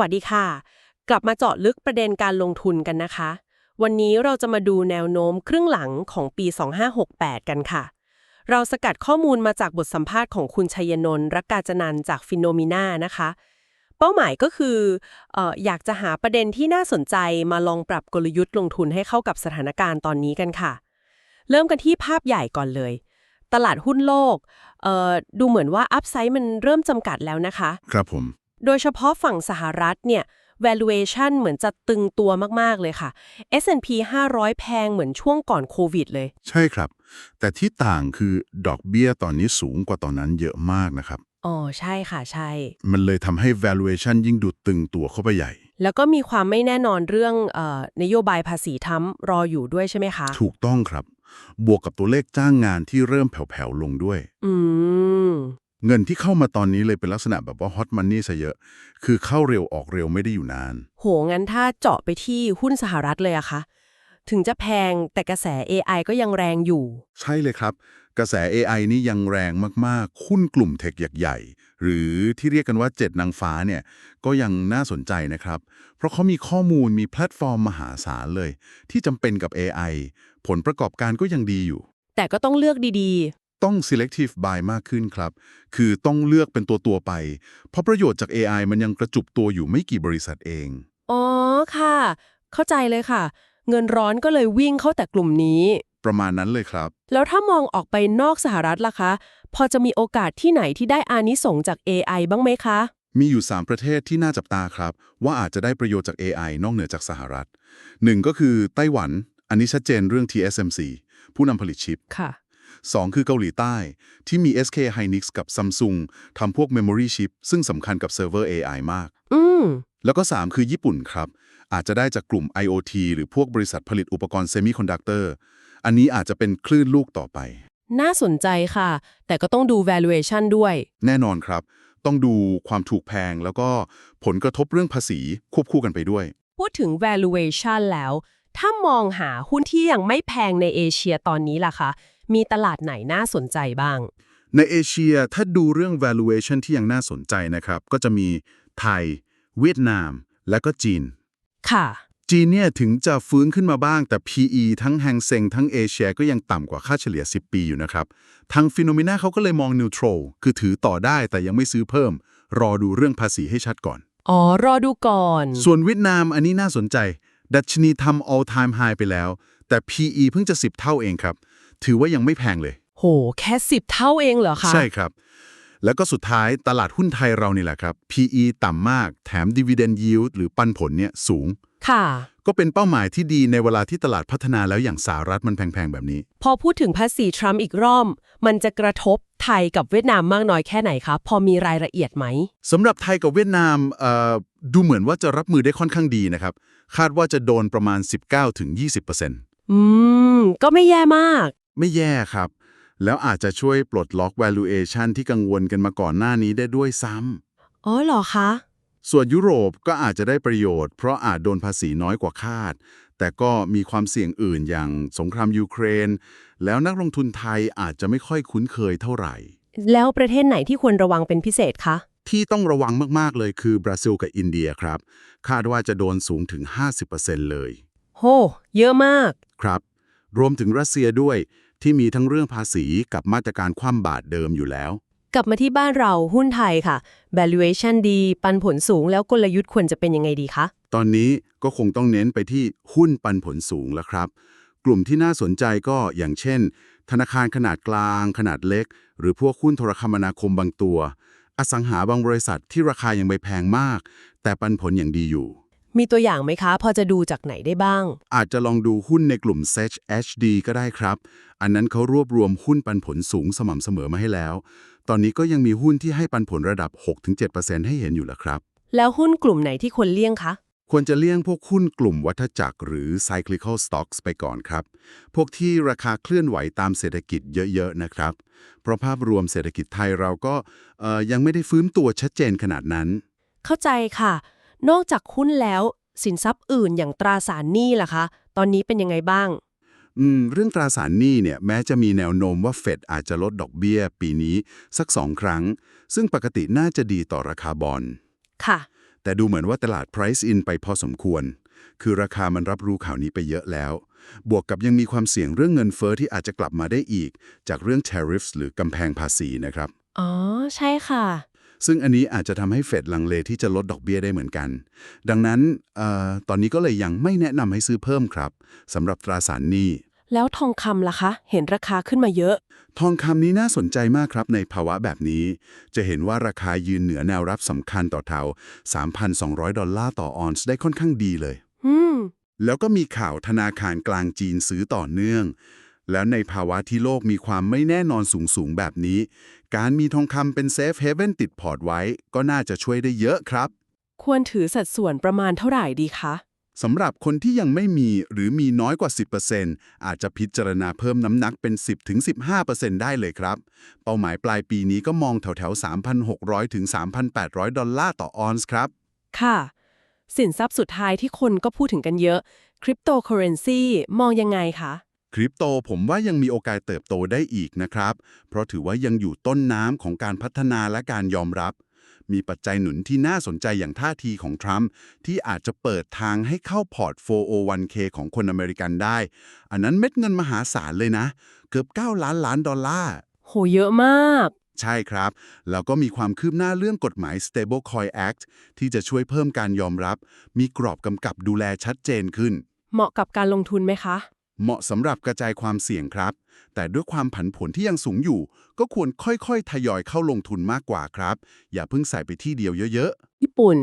วัสดีค่ะ กลับมาเจาะลึกประเด็นการลงทุนกันนะคะ วันนี้เราจะมาดูแนวโน้มครึ่งหลังของปี 2568 กันค่ะ เราสกัดข้อมูลมาจากบทสัมภาษณ์ของคุณชัยนนท์รักกาจนันจากฟิโนมิน่านะคะ เป้าหมายก็คืออออยากจะหาประเด็นที่น่าสนใจมาลองปรับกลยุทธ์ลงทุนให้เข้ากับสถานการณ์ตอนนี้กันค่ะ เริ่มกันที่ภาพใหญ่ก่อนเลย ตลาดหุ้นโลกดูเหมือนว่าอัพไซด์มันเริ่มจำกัดแล้วนะคะ ครับผม โดยเฉพาะฝั่งสหรัฐเนี่ย valuation เหมือนจะตึงตัวมาก ๆ เลยค่ะ S&P 500 แพงเหมือนช่วงก่อนโควิดเลย ใช่ครับ แต่ที่ต่างคือดอกเบี้ยตอนนี้สูงกว่าตอนนั้นเยอะมากนะครับ อ๋อ ใช่ค่ะ ใช่ มันเลยทำให้ valuation ยิ่งดูตึงตัวเข้าไปใหญ่ แล้วก็มีความไม่แน่นอนเรื่องเออนโยบายภาษีทรัมป์รออยู่ด้วยใช่ไหมคะ ถูกต้องครับ บวกกับตัวเลขจ้างงานที่เริ่มแผ่วๆลงด้วย อืม เงินที่เข้ามาตอนนี้เลยเป็นลักษณะแบบว่า hot money ซะเยอะ คือเข้าเร็วออกเร็วไม่ได้อยู่นาน โห งั้นถ้าเจาะไปที่หุ้นสหรัฐเลยอะคะ ถึงจะแพงแต่กระแส AI ก็ยังแรงอยู่ ใช่เลยครับ กระแส AI นี่ยังแรงมากๆ หุ้นกลุ่มเทคใหญ่ๆ หรือที่เรียกกันว่า 7 นางฟ้าเนี่ย ก็ยังน่าสนใจนะครับ เพราะเขามีข้อมูลมีแพลตฟอร์มมหาศาลเลย ที่จำเป็นกับ AI ผลประกอบการก็ยังดีอยู่ แต่ก็ต้องเลือกดี ต้อง selective buy มากขึ้นครับ คือต้องเลือกเป็นตัวตัวๆไป เพราะประโยชน์จาก AI มันยังกระจุกตัวอยู่ไม่กี่บริษัทเองๆอ๋อค่ะ เข้าใจเลยค่ะ เงินร้อนก็เลยวิ่งเข้าแต่กลุ่มนี้ ประมาณนั้นเลยครับ แล้วถ้ามองออกไปนอกสหรัฐล่ะคะ พอจะมีโอกาสที่ไหนที่ได้อานิสงส์จาก AI บ้างไหมคะ มีอยู่ 3 ประเทศที่น่าจับตาครับ ว่าอาจจะได้ประโยชน์จาก AI นอกเหนือจากสหรัฐหนึ่งก็คือไต้หวัน อันนี้ชัดเจนเรื่อง TSMC ผู้นำผลิตชิปค่ะ 2 คือเกาหลีใต้ ที่มี SK Hynix กับ Samsung ทำพวก Memory Chip ซึ่งสำคัญกับเซิร์ฟเวอร์ AI มาก อืม แล้วก็ 3 คือญี่ปุ่นครับ อาจจะได้จากกลุ่ม IoT หรือพวกบริษัทผลิตอุปกรณ์เซมิคอนดักเตอร์อันนี้อาจจะเป็นคลื่นลูกต่อไป น่าสนใจค่ะ แต่ก็ต้องดู valuation ด้วย แน่นอนครับ ต้องดูความถูกแพงแล้วก็ผลกระทบเรื่องภาษีควบคู่กันไปด้วย พูดถึง valuation แล้ว ถ้ามองหาหุ้นที่ยังไม่แพงในเอเชียตอนนี้ล่ะคะ มีตลาดไหนน่าสนใจบ้าง ในเอเชียถ้าดูเรื่อง valuation ที่ยังน่าสนใจนะครับ ก็จะมีไทย เวียดนาม และก็จีน ค่ะ จีนเนี่ยถึงจะฟื้นขึ้นมาบ้างแต่ PE ทั้งแฮงเซงทั้งเอเชียก็ยังต่ำกว่าค่าเฉลี่ย 10 ปีอยู่นะครับ ทางฟิโนเมนาเขาก็เลยมองนิวโตรคือถือต่อได้แต่ยังไม่ซื้อเพิ่ม รอดูเรื่องภาษีให้ชัดก่อน อ๋อ รอดูก่อน ส่วนเวียดนามอันนี้น่าสนใจ ดัชนีทำ all time high ไปแล้ว แต่ PE เพิ่งจะ 10 เท่าเองครับ ถือว่ายังไม่แพงเลย โห แค่สิบเท่าเองเหรอคะ ใช่ครับ แล้วก็สุดท้ายตลาดหุ้นไทยเรานี่แหละครับ PE ต่ำมาก แถม dividend yield หรือปันผลเนี่ยสูง ค่ะ ก็เป็นเป้าหมายที่ดีในเวลาที่ตลาดพัฒนาแล้วอย่างสหรัฐมันแพงๆแบบนี้ พอพูดถึงภาษีทรัมป์อีกรอบมันจะกระทบไทยกับเวียดนามมากน้อยแค่ไหนคะ พอมีรายละเอียดไหมสำหรับไทยกับเวียดนามเอ่อดูเหมือนว่าจะรับมือได้ค่อนข้างดีนะครับ คาดว่าจะโดนประมาณ 19-20%อืม ก็ไม่แย่มาก ไม่แย่ครับ แล้วอาจจะช่วยปลดล็อก valuation ที่กังวลกันมาก่อนหน้านี้ได้ด้วยซ้ำอ๋อเหรอคะ ส่วนยุโรปก็อาจจะได้ประโยชน์ เพราะอาจโดนภาษีน้อยกว่าคาด แต่ก็มีความเสี่ยงอื่นอย่างสงครามยูเครน แล้วนักลงทุนไทยอาจจะไม่ค่อยคุ้นเคยเท่าไหร่ แล้วประเทศไหนที่ควรระวังเป็นพิเศษคะที่ต้องระวังมาก ๆ เลยคือบราซิลกับอินเดียครับ คาดว่าจะโดนสูงถึง 50%เลย โห เยอะมาก ครับ รวมถึงรัสเซียด้วย ที่มีทั้งเรื่องภาษีกับมาตรการคว่ำบาตรเดิมอยู่แล้ว กลับมาที่บ้านเราหุ้นไทยค่ะ valuation ดีปันผลสูงแล้วกลยุทธ์ควรจะเป็นยังไงดีคะ ตอนนี้ก็คงต้องเน้นไปที่หุ้นปันผลสูงแล้วครับ กลุ่มที่น่าสนใจก็อย่างเช่น ธนาคารขนาดกลาง ขนาดเล็ก หรือพวกหุ้นโทรคมนาคมบางตัว อสังหาบางบริษัทที่ราคายังไม่แพงมาก แต่ปันผลอย่างดีอยู่ มีตัวอย่างไหมคะ พอจะดูจากไหนได้บ้าง อาจจะลองดูหุ้นในกลุ่ม Sech HD ก็ได้ครับ อันนั้นเขารวบรวมหุ้นปันผลสูงสม่ำเสมอมาให้แล้ว ตอนนี้ก็ยังมีหุ้นที่ให้ปันผลระดับ 6-7%ให้เห็นอยู่แล้วครับ แล้วหุ้นกลุ่มไหนที่ควรเลี่ยงคะ ควรจะเลี่ยงพวกหุ้นกลุ่มวัฏจักรหรือ cyclical stocks ไปก่อนครับ พวกที่ราคาเคลื่อนไหวตามเศรษฐกิจเยอะๆนะครับ เพราะภาพรวมเศรษฐกิจไทยเราก็เอ่อยังไม่ได้ฟื้นตัวชัดเจนขนาดนั้น เข้าใจค่ะ นอกจากหุ้นแล้ว สินทรัพย์อื่นอย่างตราสารหนี้ล่ะคะ ตอนนี้เป็นยังไงบ้าง อืม เรื่องตราสารหนี้เนี่ยแม้จะมีแนวโน้มว่าเฟดอาจจะลดดอกเบี้ย ปีนี้สักสองครั้ง ซึ่งปกติน่าจะดีต่อราคาบอลค่ะ แต่ดูเหมือนว่าตลาด price in ไปพอสมควร คือราคามันรับรู้ข่าวนี้ไปเยอะแล้ว บวกกับยังมีความเสี่ยงเรื่องเงินเฟอ้อที่อาจจะกลับมาได้อีก จากเรื่อง tariffs หรือกำแพงภาษีนะครับ อ๋อ ใช่ค่ะ ซึ่งอันนี้อาจจะทำให้เฟดลังเลที่จะลดดอกเบี้ยได้เหมือนกัน ดังนั้นเออตอนนี้ก็เลยยังไม่แนะนำให้ซื้อเพิ่มครับสำหรับตราสารหนี้แล้วทองคำล่ะคะ เห็นราคาขึ้นมาเยอะ ทองคำนี้น่าสนใจมากครับในภาวะแบบนี้ จะเห็นว่าราคายืนเหนือแนวรับสำคัญต่อเทา3,200 ดอลลาร์ต่อออนซ์ได้ค่อนข้างดีเลยอืมแล้วก็มีข่าวธนาคารกลางจีนซื้อต่อเนื่อง แล้วในภาวะที่โลกมีความไม่แน่นอนสูงๆ แบบนี้ การมีทองคำเป็นเซฟเฮเว่นติดพอร์ตไว้ ก็น่าจะช่วยได้เยอะครับ ควรถือสัดส่วนประมาณเท่าไหร่ดีคะสำหรับคนที่ยังไม่มีหรือมีน้อยกว่า 10%อาจจะพิจารณาเพิ่มน้ำหนักเป็น 10-15%ได้เลยครับ เป้าหมายปลายปีนี้ก็มองแถวๆ 3,600 ถึง 3,800 ดอลลาร์ต่อออนซ์ครับ ค่ะ สินทรัพย์สุดท้ายที่คนก็พูดถึงกันเยอะคริปโตเคอเรนซีมองยังไงคะ คริปโตผมว่ายังมีโอกาสเติบโตได้อีกนะครับ เพราะถือว่ายังอยู่ต้นน้ำของการพัฒนาและการยอมรับ มีปัจจัยหนุนที่น่าสนใจอย่างท่าทีของทรัมป์ที่อาจจะเปิดทางให้เข้าพอร์ต 401k ของคนอเมริกันได้ อันนั้นเม็ดเงินมหาศาลเลยนะ เกือบ 9 ล้านล้านดอลลาร์ โห เยอะมาก ใช่ครับ แล้วก็มีความคืบหน้าเรื่องกฎหมาย Stablecoin Act ที่จะช่วยเพิ่มการยอมรับ มีกรอบกำกับดูแลชัดเจนขึ้น เหมาะกับการลงทุนไหมคะ เหมาะสำหรับกระจายความเสี่ยงครับ แต่ด้วยความผันผวนที่ยังสูงอยู่ ก็ควรค่อยๆ ทยอยเข้าลงทุนมากกว่าครับ อย่าเพิ่งใส่ไปที่เดียวเยอะญี่ปุ่น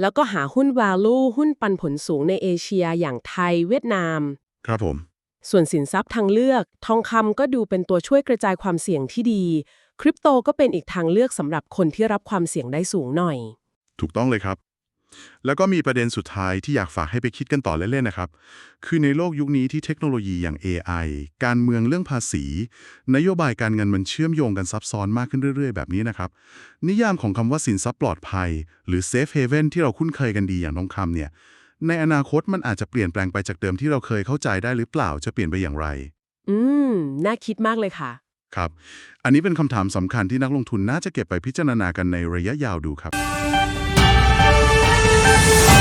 แล้วก็หาหุ้น value หุ้นปันผลสูงในเอเชียอย่างไทยเวียดนามๆครับผม ส่วนสินทรัพย์ทางเลือก ทองคำก็ดูเป็นตัวช่วยกระจายความเสี่ยงที่ดี คริปโตก็เป็นอีกทางเลือกสำหรับคนที่รับความเสี่ยงได้สูงหน่อย ถูกต้องเลยครับ แล้วก็มีประเด็นสุดท้ายที่อยากฝากให้ไปคิดกันต่อเล่นๆนะครับ คือในโลกยุคนี้ที่เทคโนโลยีอย่าง AI การเมืองเรื่องภาษี นโยบายการเงินมันเชื่อมโยงกันซับซ้อนมากขึ้นเรื่อย ๆ แบบนี้นะครับ นิยามของคำว่าสินทรัพย์ปลอดภัย หรือ safe haven ที่เราคุ้นเคยกันดีอย่างทองคำเนี่ยในอนาคตมันอาจจะเปลี่ยนแปลงไปจากเดิมที่เราเคยเข้าใจได้หรือเปล่าจะเปลี่ยนไปอย่างไร อืม น่าคิดมากเลยค่ะ ครับ อันนี้เป็นคำถามสำคัญที่นักลงทุนน่าจะเก็บไปพิจารณากันในระยะยาวดูครับ Thank you.